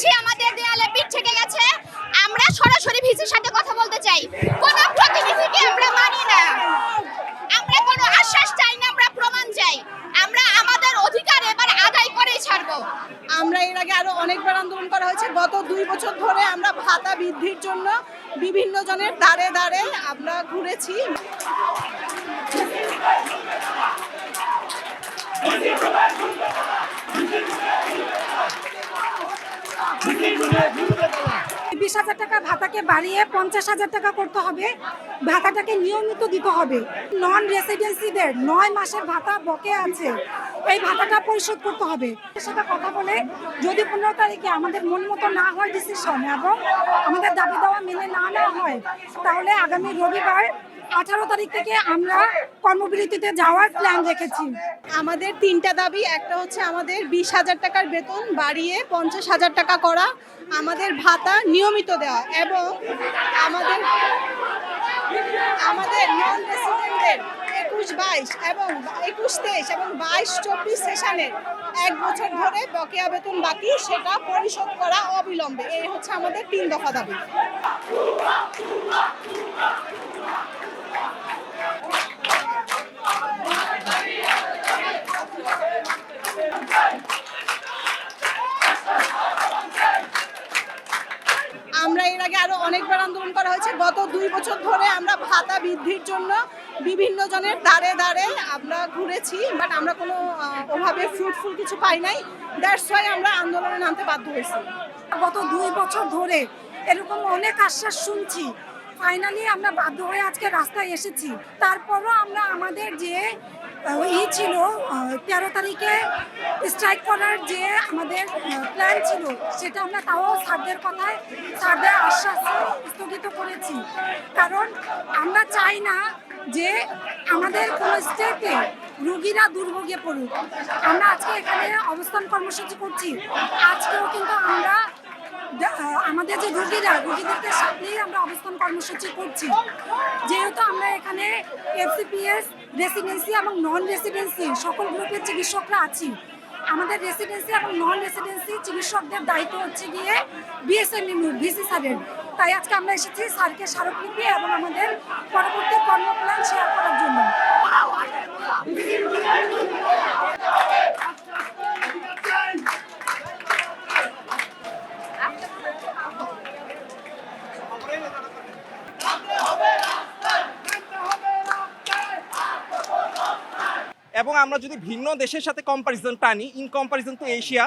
দেখেছি আমাদের দেয়ালে পিঠ থেকে গেছে। আমরা সরাসরি ভিসির সাথে কথা বলতে চাই। কোন প্রতিনিধিকে আমরা মানি না। আমরা কোনো আশ্বাস চাই না, আমরা প্রমাণ চাই। আমরা আমাদের অধিকার এবার আদায় করেই ছাড়বো। আমরা এর আগে আরও অনেকবার আন্দোলন করা হয়েছে। গত দুই বছর ধরে আমরা ভাতা বৃদ্ধির জন্য বিভিন্ন জনের দ্বারে দ্বারে আমরা ঘুরেছি। বিশ হাজার টাকা ভাতাকে বাড়িয়ে পঞ্চাশ হাজার টাকা করতে হবে। ভাতাটাকে নিয়মিত দিতে হবে। নন রেসিডেন্সিদের নয় মাসের ভাতা বকে আছে। এই ভাতাটা পরিশোধ করতে হবে। সেটা কথা বলে যদি পনেরো তারিখে আমাদের মন মতো না হয় ডিসিশন এবং আমাদের দাবি দাওয়া মেনে না নেওয়া হয়, তাহলে আগামী রবিবার আঠারো তারিখ থেকে আমরা কর্মবিরতিতে যাওয়ার প্ল্যান রেখেছি। আমাদের তিনটা দাবি, একটা হচ্ছে আমাদের বিশ হাজার টাকার বেতন বাড়িয়ে পঞ্চাশ হাজার টাকা করা, আমাদের ভাতা নিয়মিত দেওয়া এবং আমাদের আমাদের নন রেসিডেন্টদের একুশ বাইশ এবং একুশ তেইশ এবং বাইশ চব্বিশ সেশনের এক বছর ধরে বকেয়া বেতন বাকি, সেটা পরিশোধ করা অবিলম্বে। এই হচ্ছে আমাদের তিন দফা দাবি। আমরা এর আগে আরও অনেকবার আন্দোলন করা হয়েছে। গত দুই বছর ধরে আমরা ভাতা বৃদ্ধির জন্য বিভিন্ন জনের দ্বারে দ্বারে আমরা ঘুরেছি বাট আমরা কোনো ওভাবে ফ্রুটফুল কিছু পাই নাই। দ্যাটস ওয়াই আমরা আন্দোলনে নামতে বাধ্য হয়েছি। গত দুই বছর ধরে এরকম অনেক আশ্বাস শুনছি। ফাইনালি আমরা বাধ্য হয়ে আজকে রাস্তায় এসেছি। তারপরও আমরা আমাদের যে ই ছিল তেরো তারিখে স্ট্রাইক করার যে আমাদের প্ল্যান ছিল, সেটা আমরা তাও স্যারদের কথায়, স্যারদের আশ্বাস স্থগিত করেছি। কারণ আমরা চাই না যে আমাদের কোনো স্টেটে রুগীরা দুর্ভোগে পড়ুক। আমরা আজকে এখানে অবস্থান কর্মসূচি করছি। আজকেও কিন্তু আমরা আমাদের যে রুগীরা, রুগীদেরকে সাথেই আমরা অবস্থান কর্মসূচি করছি। যেহেতু আমরা এখানে এফসিপিএস রেসিডেন্সি এবং নন রেসিডেন্সি সকল গ্রুপের চিকিৎসকরা আছি। আমাদের রেসিডেন্সি এবং নন রেসিডেন্সি চিকিৎসকদের দায়িত্ব হচ্ছে গিয়ে বিএসএমইউ ভিসি স্যারের। তাই আজকে আমরা এসেছি স্যারকে স্মারকলিপি এবং আমাদের পরবর্তী কর্মপ্ল্যান শেয়ার করার জন্য এবং আমরা যদি ভিন্ন দেশের সাথে কম্পারিজন টানি ইন কম্পারিজন টু এশিয়া